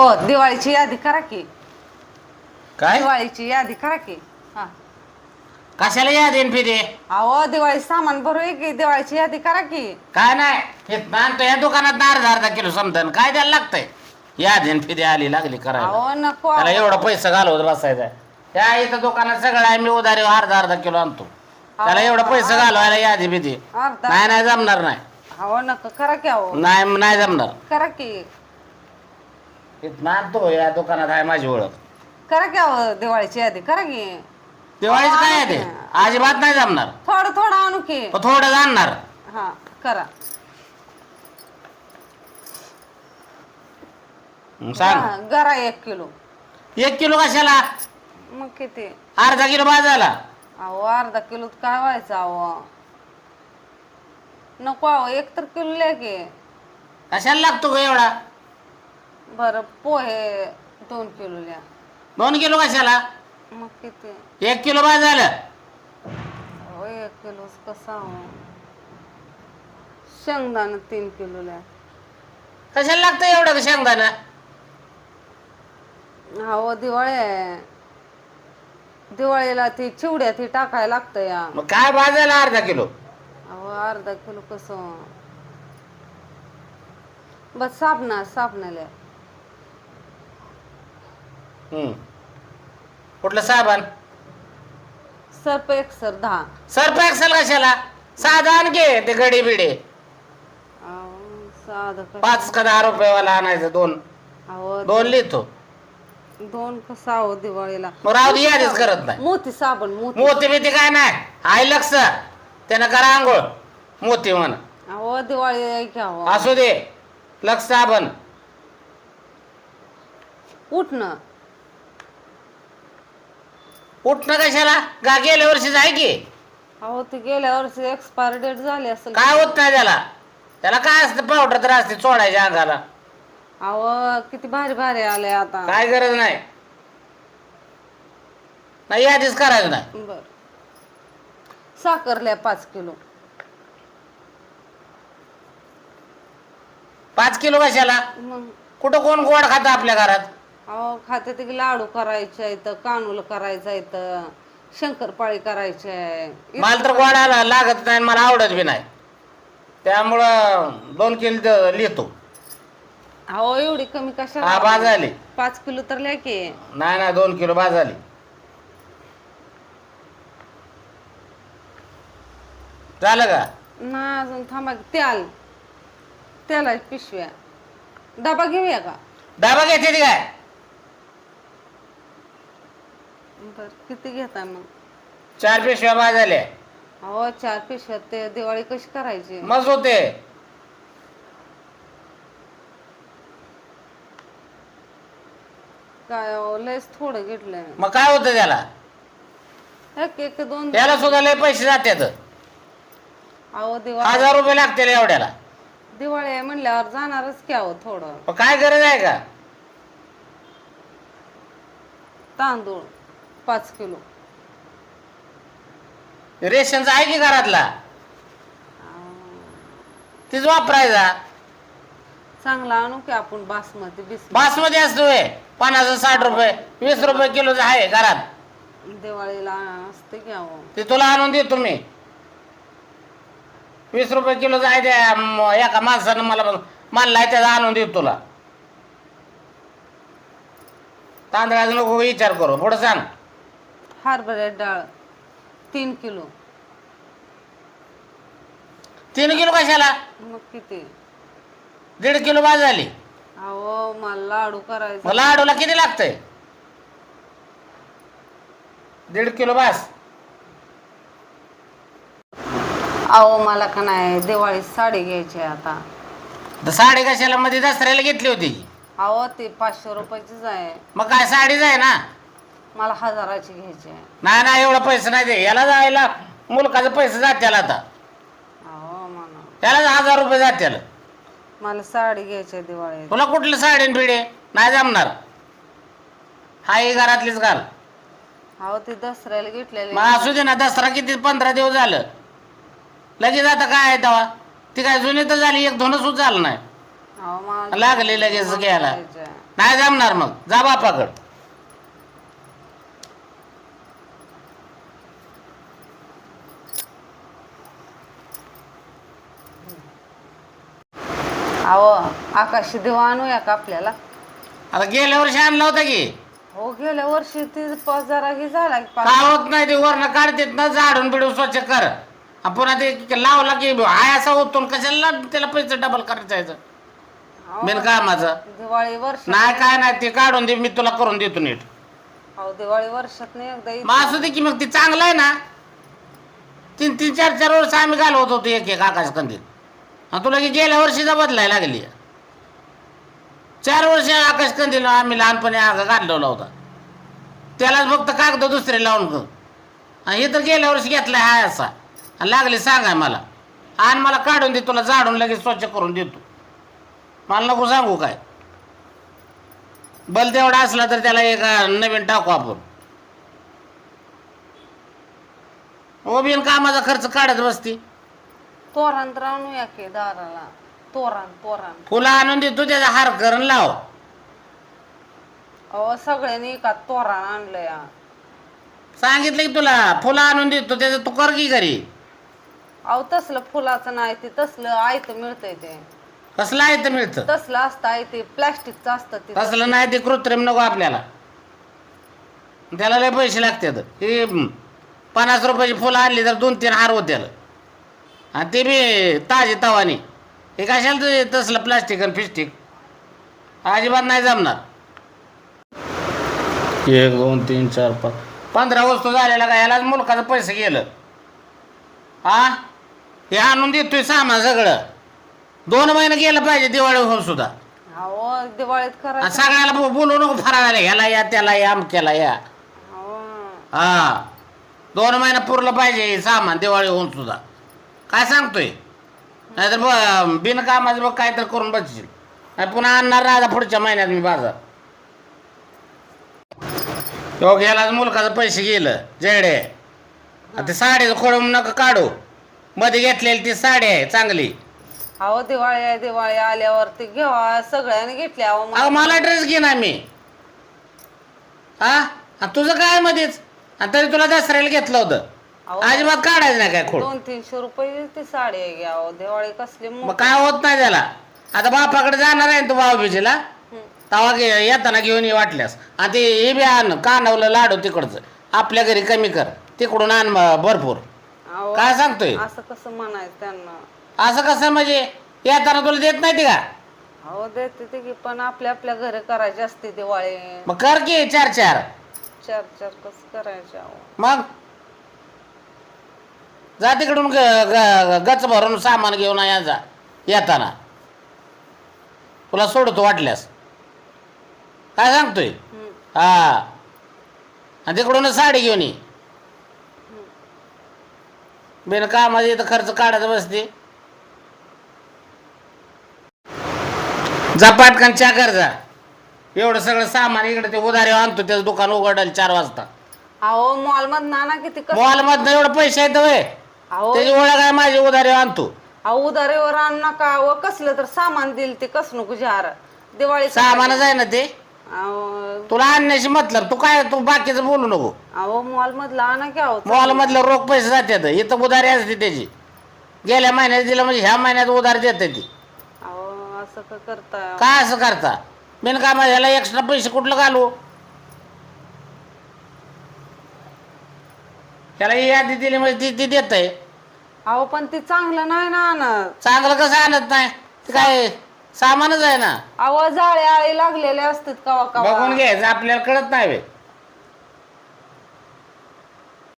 ओ दिवाळीची यादी करा की. काय? दिवाळीची यादी करा की. हा. कशाला या देन फिरे अहो दिवाळी सामान भरू की दिवाळीची यादी करा की. काय नाही हे आणतो या दुकानात अर्धा अर्धा किलो समजा काय द्यायला लागतंय? या देन फिरे आली लागली करायला. अहो नको त्याला. एवढं पैसे घालवत बसायचं. त्या इथं दुकानात सगळं आहे मी उधारी अर्धा अर्धा किलो आणतो. त्याला एवढं पैसे घालवायला यादी बिदी. अर्धा. नाही नाही जमणार नाही. अहो नको करा की अहो. नाही नाही जमणार. करा की. इथं आणतो या दुकानात आहे माझी ओळख. करा की अहो दिवाळीची यादी करा की. दिवाळीच काय आहे ते अजिबात नाही जमणार. थोडं थोडं आणू की. पण थोडं आणणार. हा करा. मग सांग. हा, गरा एक किलो. एक किलो कशाला? मग किती? अर्धा किलो बाजाला अहो अर्धा किलो काय व्हायचं अहो? नको अहो एक तर किलो लय की. कशाला लागतो ग एवढा? बरं पोहे दोन किलो लिया. दोन किलो कशाला? मग किती? एक किलो बाजाला अहो एक किलो कसा हो? शेंगदाणा तीन किलो लिया. कशाला लागतं एवढं ग शेंगदाणा? अहो दिवाळी आहे. दिवाळीला ती चिवड्या ती टाकायला लागतं या. मग काय बाजाला अर्धा किलो? अहो अर्धा किलो कसं? बस साबणा साबणाला हम्म. कुठलं साबण? सर्प एक सर दहा. सर्फ एक्सेल कशाला? साधा आणखी ते गडी बिडे. अहो साधं कसं पाच का दहा रुपयेवाला आणायचं दोन. अहो दोन लिहितो. दोन कसं आहो दिवाळीला? मग राहू दे यादीच करत नाही. मोती साबण मोती. मोती बिती काय नाही. आहे लक्ष. त्यानं करा आंघोळ. मोती म्हण. अहो दिवाळी अहो. असू दे. लक्ष साबण. उठणं. उठणं कशाला? गा गेल्या वर्षीच आहे की? अहो ती गेल्या वर्षी एक्सपायर डेट झाली असेल. काय होत नाही त्याला? त्याला काय असतं? पावडर तर असते चोळायच्या अंगाला. अहो किती भारी भारी आले आता. काय गरज नाही. नाही यादीच करायचं नाही. बर. साखरल्या पाच किलो. पाच किलो कशाला? मग? कुठं कोण गोड खातं आपल्या घरात? अहो खाते ते लाडू करायचे आहेत कानूल करायचं आहेत शंकरपाळी करायचे आहे. मला तर गोडाला लागत नाही आणि मला आवडत बी नाही. त्यामुळं दोन किलो द- लिहितो. अहो एवढी कमी कशा हा बाज आली पाच किलो तर लय की. नाही नाही दोन किलो बाज आली झालं का? ना अजून थांबा की. तेल तेला पिशव्या. डबा घेऊया का? डबा घेते ती काय? बर किती घेता मग? चार पिशव्या बाज आल्या अहो चार पिशव्या ते दिवाळी कशी करायची? मस्त होते. काय अहो लयच थोडं घेतलंय. मग काय होतं त्याला? एक एक दोन. त्याला सुद्धा लय पैसे जातात. अहो दिवाळी हजार रुपये लागतील एवढ्याला. दिवाळी आहे म्हणल्यावर जाणारच की अहो थोडं. मग काय गरज आहे का? तांदूळ. पाच किलो. रेशनचा आहे की घरातला? तीच वापरायचा. चांगला आणू की आपण बासमती बीस बासमती असतोय पन्नास साठ रुपये वीस रुपये किलोचा आहे घरात. दिवाळीला असते की अहो. ते तुला आणून देतो मी. वीस रुपये किलोचा आहे त्या म- एका माणसानं मला मानलाय त्याचा आणून देतो तुला. तांदळाचा नको विचार करू. पुढं सांग. हरभऱ्यात डाळ. तीन किलो. तीन किलो कशाला? मग किती? दीड किलो बाद झाली. अहो मला लाडू करायचा. मग लाडूला किती लागतंय? दीड किलो बास अहो मला का नाही दिवाळी साडी घ्यायची आहे आता. तर साडी कशाला? मध्ये दसऱ्याला घेतली होती. अहो ती पाचशे रुपयाचीच आहे. मग काय साडीच आहे ना? मला हजाराची घ्यायची. आहे नाही नाही एवढा पैसे नाही दे. याला जायला मुलकाचे पैसे जात्याला आता. अहो मला त्याला हजार रुपये जात्याला. मला साडी घ्यायची आहे दिवाळी तुला कुठलं साडीन पिढे नाही जमणार. हाय घरातलीच घाल. अहो ती दसऱ्याला घेतलेली मग असू दे ना दसरा किती पंधरा दिवस झालं. लगेच आता काय आहे तेव्हा? ती काय जुनी तर झाली एक सुद्धा झालं नाही. अहो, मला लागली लगेच घ्यायला. नाही जमणार मग. जा बापाकड. अहो आकाशी दिवा आणूया का आपल्याला? आता गेल्या वर्षी आणला होता की. हो गेल्या वर्षी ती प- जरा हे झाला की का होत नाही ते वरनं काढतेत ना झाडून बिडून स्वच्छ कर. आणि पुन्हा ते लावला की हाय असा होतो कशाला त्याला पैसे डबल करायचं? अहो, बिन कामाचं. दिवाळी वर्ष नाही काय नाही ते काढून दे मी तुला करून देतो नीट. अहो दिवाळी वर्षात नाही एकदा येते. मग असू दे की मग ती चांगलं आहे ना. तीन तीन चार चार वर्ष आम्ही घालवत होतो एक एक आकाश कंदील आणि तुला की गेल्या वर्षीचा बदलायला लागली. चार वर्ष आकाश कंदील आम्ही लहानपणी आग घालवला होता. त्यालाच फक्त कागद दुसरे लावून हे तर गेल्या वर्षी घेतलाय हाय असा. लागले सांगाय मला. आणि मला काढून दे तुला झाडून लगेच स्वच्छ करून देतो. मला नको सांगू काय. बल तेवढा असला तर त्याला एक नवीन टाकू आपण. ओ कामाचा खर्च काढत बसती. तोरण तर आणूया की दाराला. तोरण तोरण फुलं आणून देतो त्याचा हार करून लाव. अहो सगळ्यांनी एका तोरण आणलंय. सांगितलं की तुला फुलं आणून देतो त्याचं तू कर की घरी. अहो तसलं फुलाचं नाही ते तसलं आयत मिळतंय ते. कसलं आहे तर मिळतं? तसलं असतं आहे ते प्लॅस्टिकचं असतं ते. तसलं नाही ते कृत्रिम नको आपल्याला. त्याला लय पैसे लागतात. हे हं, पन्नास रुपयाची फुलं आणली तर दोन तीन हार होत्याला. आणि ते बी ताजे तवानी. हे कशाला ते तसलं प्लास्टिक आणि फिस्टिक अजिबात नाही जमणार. एक दोन तीन चार पाच. पंधरा वस्तू झालेला का? यालाच मुलकाचं पैसे गेलं. हा हे आणून देतोय सामान सगळं. दोन महिने गेलं पाहिजे दिवाळी होऊन सुद्धा. अहो दिवाळीत करायचं सगळ्याला बोलू नको फराळाला ह्याला या त्याला या अमक्याला या. हा. दोन महिना पुरलं पाहिजे सामान दिवाळी होऊन सुद्धा. काय सांगतोय? नाहीतर ब बिनकामाचं बघ काय तर करून बसशील. नाही पुन्हा आणणार राजा पुढच्या महिन्यात मी बाजार. तो गेला मुलकाचं पैसे गेलं जेडे. ते साडीचं खोडून नका काढू. मध्ये घेतलेली ती साडी आहे चांगली. अहो दिवाळी आहे दिवाळी आल्यावर ते घेवा सगळ्यांनी घेतली अहो अहो मला ड्रेस घे ना मी. हा? आणि तुझं काय मध्येच? आणि तरी तुला दसऱ्याला घेतलं होतं. अजिबात काढायचं नाही काय खोड? दोन तीनशे रुपये ती साडी घ्या. दिवाळी कसली मग मोठी. काय होत नाही त्याला? आता बापाकडे जाणार आहे ना तू भाऊबीजीला. तवा घे येताना घेऊन ये वाटल्यास. आणि ते हे बी आण कानवलं लाडू तिकडचं. आपल्या घरी कमी कर. तिकडून आण म- भरपूर. अहो, काय सांगतोय? असं कसं म्हणायचं त्यांना? असं कसं म्हणजे? येताना तुला देत नाही ते का? अहो देते ते की पण आपल्या आपल्या घरी करायची असते दिवाळी. मग कर की चार चार चार चार कसं करायचे अहो? मग? जा तिकडून ग- ग- गच भरून सामान घेऊन या जा येताना. तुला सोडतो वाटल्यास. काय सांगतोय? हं. हा आणि तिकडून साडी घेऊन ये. बिन कामाची इथं खर्च काढत बसते. जा पाटकान चा कर जा. एवढं सगळं सामान इकडे ते उधारी आणतो त्याचं दुकान उघडल चार वाजता. अहो मॉलमध्ये नाना किती कसं मॉल मधनं एवढं पैसे येतं वय अहो त्याची ओळख आहे माझी उधारी आणतो. अहो उधारीवर आण नका. व कसलं तर सामान दिल ते कस नको जार दिवाळी सामानच आहे ना ते. अहो तुला आणण्याशी मतलब तू काय तू बाकीचं बोलू नको. अहो मॉल मधला आणा की अहो मॉल मधलं रोख पैसे जातात. इथं उधारी असते त्याची. गेल्या महिन्यात दिलं म्हणजे ह्या महिन्यात उधार देते ती. अहो असं का करताय काय असं करता? बिनकामा ह्याला एक्स्ट्रा पैसे कुठलं घालू? ह्याला ही यादी दिली म्हणजे ती ती देत आहे अहो पण ते चांगलं नाही ना आणत. चांगलं कसं आणत नाही? ते काय सामानच आहे ना. अहो जाळे आळे लागलेले असतात कवा कवा बघून घ्यायचं आपल्याला कळत नाही बे